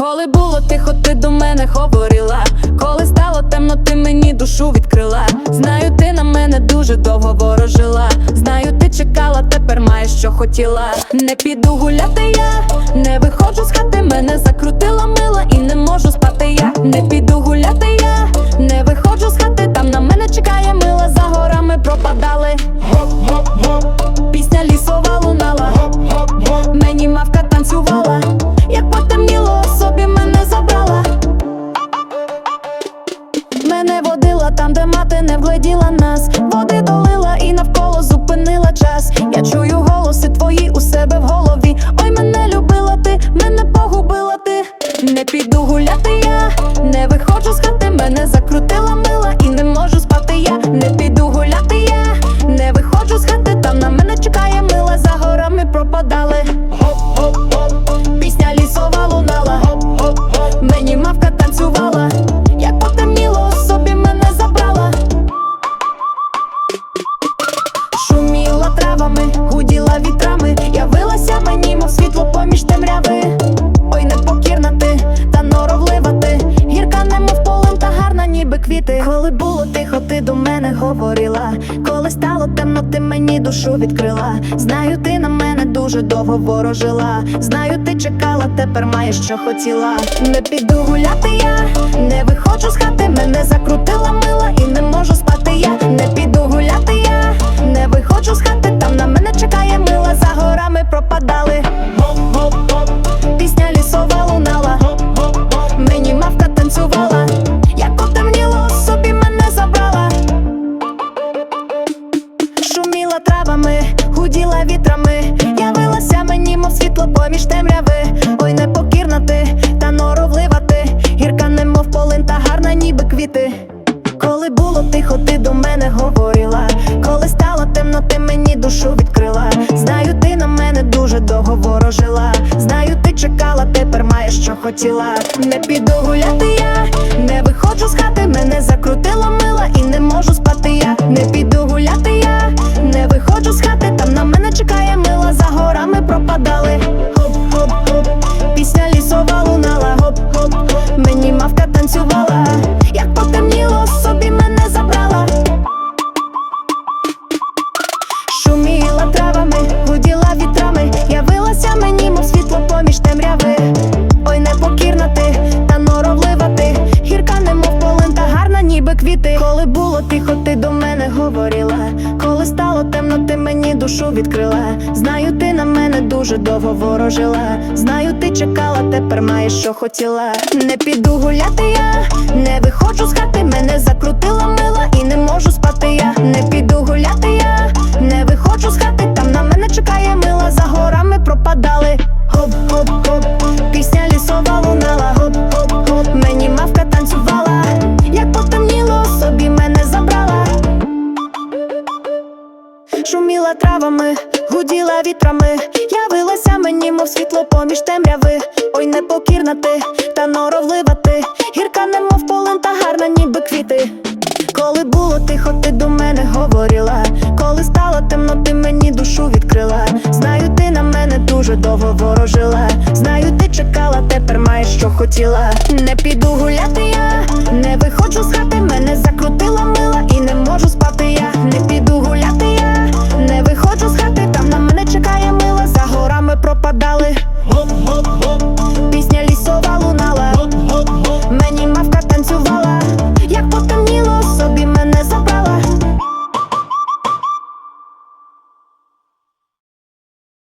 Коли було тихо, ти до мене говорила. Коли стало темно, ти мені душу відкрила. Знаю, ти на мене дуже довго ворожила. Знаю, ти чекала, тепер маєш, що хотіла. Не піду гуляти я, не виходжу Коли було тихо, ти до мене говорила. Коли стало темно, ти мені душу відкрила. Знаю, ти на мене дуже довго ворожила. Знаю, ти чекала, тепер маєш, що хотіла. Не піду гуляти я, не виходжу з хати, мене закрутила мила і не можу спати гуділа вітрами, явилася мені, мов світло поміж темряви. Ой, непокірна ти, та норовлива ти, гірка, немов полин, та гарна, ніби квіти. Коли було тихо, ти до мене говорила. Коли стало темно, ти мені душу відкрила. Знаю, ти на мене дуже довго ворожила. Знаю, ти чекала, тепер маєш, що хотіла. Не ніби. Коли було тихо, ти до мене говорила. Коли стало темно, ти мені душу відкрила. Знаю, ти на мене дуже довго ворожила. Знаю, ти чекала, тепер маєш, що хотіла. Не піду гуляти я, не виходжу з хати, мене закрутила мила і не можу спати Шуміла травами, гуділа вітрами, явилася мені, мов світло поміж темряви. Ой, непокірна ти, та норовлива ти, гірка, немов полин, та гарна, ніби квіти. Коли було тихо, ти до мене говорила. Коли стало темно, ти мені душу відкрила. Знаю, ти на мене дуже довго ворожила. Знаю, ти чекала, тепер маєш, що хотіла. Не піду гуляти